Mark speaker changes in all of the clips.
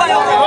Speaker 1: 慢用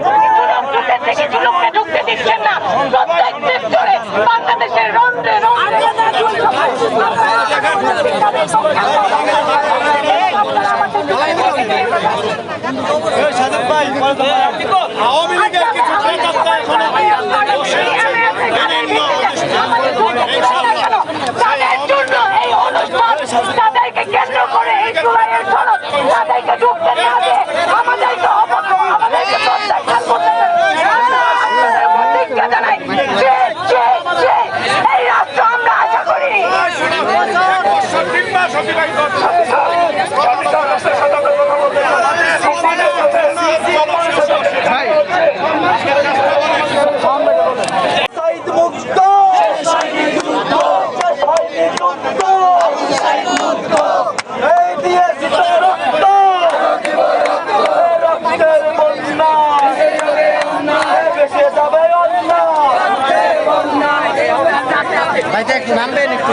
Speaker 1: যাচ্ছে। জুলুম ঢুকতে দিচ্ছেন না। প্রত্যেক সেক্টরে বাংলাদেশের রন্ধ্রে
Speaker 2: আওয়ামী লীগের কিছু
Speaker 1: জন্য তাদেরকে কেন্দ্র করে এই জুলাইয়ের সনদ তাদেরকে ঢুকতে
Speaker 3: ভাইটা একটু নামবেন একটু।